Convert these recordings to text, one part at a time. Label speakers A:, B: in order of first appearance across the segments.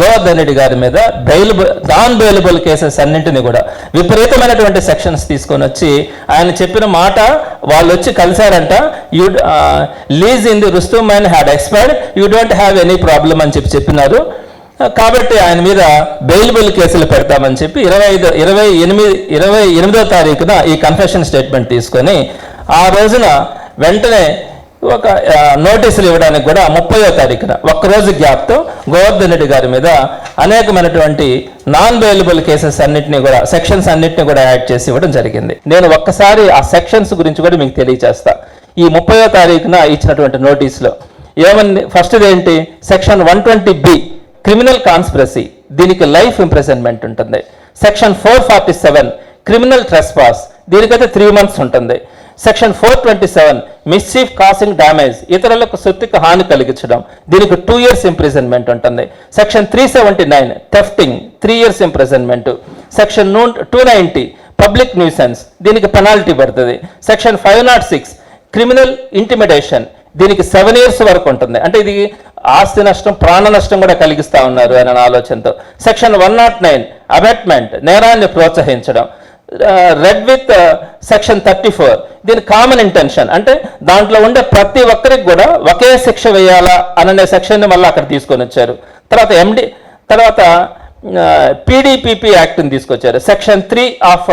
A: గోవర్ధన్ రెడ్డి గారి మీద bailable non bailable cases అన్నింటినీ కూడా విపరీతమైనటువంటి సెక్షన్స్ తీసుకొని వచ్చి ఆయన చెప్పిన మాట వాళ్ళు వచ్చి కలిశారంట you lease in the trust and had expired you don't have any problem అని చెప్పి చెప్పినారు. కాబట్టి ఆయన మీద బెయిలబుల్ కేసులు పెడతామని చెప్పి ఇరవై ఐదు ఇరవై ఎనిమిది ఇరవై ఎనిమిదో తారీఖున ఈ కన్ఫెషన్ స్టేట్మెంట్ తీసుకొని ఆ రోజున వెంటనే ఒక నోటీసులు ఇవ్వడానికి కూడా ముప్పయో తారీఖున ఒక్కరోజు గ్యాప్తో గోవర్ధన్ రెడ్డి గారి మీద అనేకమైనటువంటి నాన్ బెయిలబుల్ కేసెస్ అన్నింటినీ కూడా సెక్షన్స్ అన్నింటినీ కూడా యాడ్ చేసి ఇవ్వడం జరిగింది. నేను ఒక్కసారి ఆ సెక్షన్స్ గురించి కూడా మీకు తెలియజేస్తా ఈ ముప్పయో తారీఖున ఇచ్చినటువంటి నోటీసులో ఏమని ఫస్ట్ ఏంటి? Section one twenty B criminal conspiracy దీనికి లైఫ్ ఇంప్రెజన్మెంట్ ఉంటుంది. Section four forty seven criminal trespass దీనికైతే త్రీ మంత్స్ ఉంటుంది. Section four twenty seven mischief causing damage ఇతరులకు సొత్తుకు హాని కలిగించడం. దీనికి టూ ఇయర్స్ ఇంప్రిజన్మెంట్ ఉంటుంది. Section three seventy nine thefting three years imprisonment section నూ టూ నైంటీ పబ్లిక్ న్యూసెన్స్ దీనికి పెనాల్టీ పడుతుంది. Section five not six criminal intimidation దీనికి సెవెన్ ఇయర్స్ వరకు ఉంటుంది. అంటే ఇది ఆస్తి నష్టం ప్రాణ నష్టం కూడా కలిగిస్తా ఉన్నారు అనే ఆలోచనతో. Section one not nine abetment నేరాన్ని ప్రోత్సహించడం. Read with section thirty four దీని కామన్ ఇంటెన్షన్ అంటే దాంట్లో ఉండే ప్రతి ఒక్కరికి కూడా ఒకే శిక్ష వేయాలా అననే సెక్షన్ని మళ్ళీ అక్కడ తీసుకొని వచ్చారు. తర్వాత ఎండి తర్వాత పీడీపీపీ యాక్ట్ని తీసుకొచ్చారు. Section three of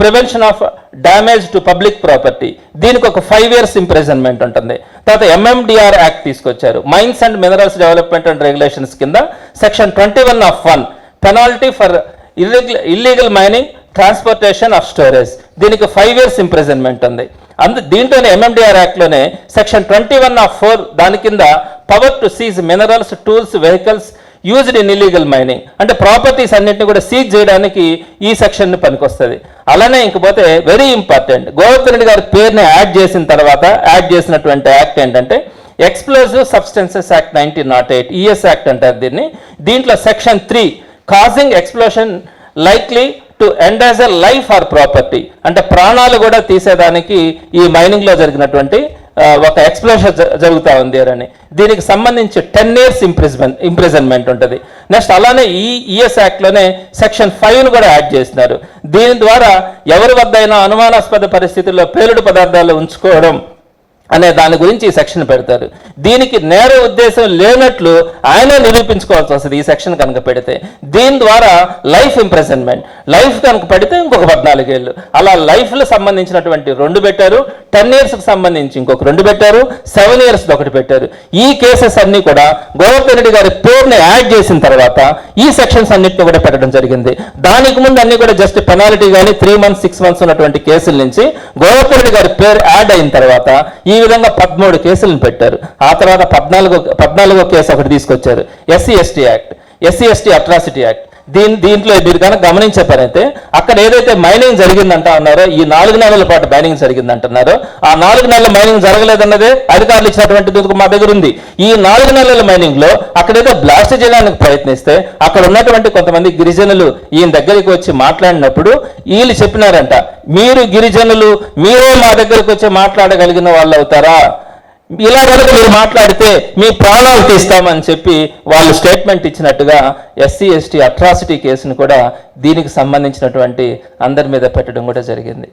A: prevention of damage to public property దీనికి ఒక ఫైవ్ ఇయర్స్ ఇంప్రెజన్మెంట్ ఉంటుంది. తర్వాత ఎంఎండిఆర్ యాక్ట్ తీసుకొచ్చారు. Mines and minerals development and regulations కింద section twenty one of one penalty for illegal illegal mining transportation of storage దీనికి five years imprisonment ఉంది. అందు దీంట్లోనే MMDR యాక్ట్లోనే section twenty one of four దాని కింద power to seize minerals tools vehicles used in illegal mining అంటే properties అన్నింటిని కూడా seize చేయడానికి ఈ సెక్షన్ పనికొస్తుంది. అలానే ఇంకపోతే వెరీ ఇంపార్టెంట్ గోవర్ధన్ రెడ్డి గారి పేరుని యాడ్ చేసిన తర్వాత యాడ్ చేసినటువంటి యాక్ట్ ఏంటంటే explosive substances act nineteen not eight ES act అంటారు దీన్ని. దీంట్లో section three causing explosion likely to end as a life or property అంటే ప్రాణాలు కూడా తీసేదానికి ఈ మైనింగ్లో జరిగినటువంటి ఒక ఎక్స్ప్లోషన్ జరుగుతూ ఉంది అని. దీనికి సంబంధించి ten years imprisonment imprisonment next. Next అలానే ఈ ఈఎస్ యాక్ట్లోనే సెక్షన్ ఫైవ్ను కూడా యాడ్ చేసినారు. దీని ద్వారా ఎవరి వద్ద అయినా అనుమానాస్పద పరిస్థితుల్లో పేలుడు పదార్థాలు ఉంచుకోవడం అనే దాని గురించి ఈ సెక్షన్ పెడతారు. దీనికి నేర ఉద్దేశం లేనట్లు ఆయన నిరూపించుకోవాల్సి వస్తుంది ఈ సెక్షన్ కనుక పెడితే. దీని ద్వారా లైఫ్ ఇంప్రెజన్మెంట్ లైఫ్ కనుక పెడితే ఇంకొక పద్నాలుగేళ్ళు. అలా లైఫ్లో సంబంధించినటువంటి రెండు పెట్టారు టెన్ ఇయర్స్కి సంబంధించి ఇంకొక రెండు పెట్టారు సెవెన్ ఇయర్స్ ఒకటి పెట్టారు. ఈ కేసెస్ అన్నీ కూడా గోవర్ధన్ రెడ్డి గారి పేరుని యాడ్ చేసిన తర్వాత ఈ సెక్షన్స్ అన్నిటిని కూడా పెట్టడం జరిగింది. దానికి ముందు అన్ని కూడా జస్ట్ పెనాల్టీ కానీ త్రీ మంత్స్ సిక్స్ మంత్స్ ఉన్నటువంటి కేసుల నుంచి గోవర్ధన్ రెడ్డి గారి పేరు యాడ్ అయిన తర్వాత ఈ విధంగా పదమూడు కేసులను పెట్టారు. ఆ తర్వాత పద్నాలుగో పద్నాలుగో కేసు ఒకటి తీసుకొచ్చారు. SC ST act SC ST atrocity act దీని దీంట్లో మీరు కనుక గమనించే పని అయితే అక్కడ ఏదైతే మైనింగ్ జరిగిందంట అన్నారో ఈ నాలుగు నెలల పాటు మైనింగ్ జరిగిందంటున్నారో. ఆ నాలుగు నెలల మైనింగ్ జరగలేదన్నదే అధికారులు ఇచ్చినటువంటి మా దగ్గర ఉంది. ఈ నాలుగు నెలల మైనింగ్లో అక్కడేదో బ్లాస్ట్ చేయడానికి ప్రయత్నిస్తే అక్కడ ఉన్నటువంటి కొంతమంది గిరిజనులు ఈయన దగ్గరికి వచ్చి మాట్లాడినప్పుడు వీళ్ళు చెప్పినారంట మీరు గిరిజనులు మీరే మా దగ్గరకు వచ్చి మాట్లాడగలిగిన వాళ్ళు అవుతారా ఇలా కనుక మీరు మాట్లాడితే మీ ప్రాణాలు తీస్తామని చెప్పి వాళ్ళు స్టేట్మెంట్ ఇచ్చినట్టుగా ఎస్సీ ఎస్టీ అట్రాసిటీ కేసును కూడా దీనికి సంబంధించినటువంటి అందరి మీద పెట్టడం కూడా జరిగింది.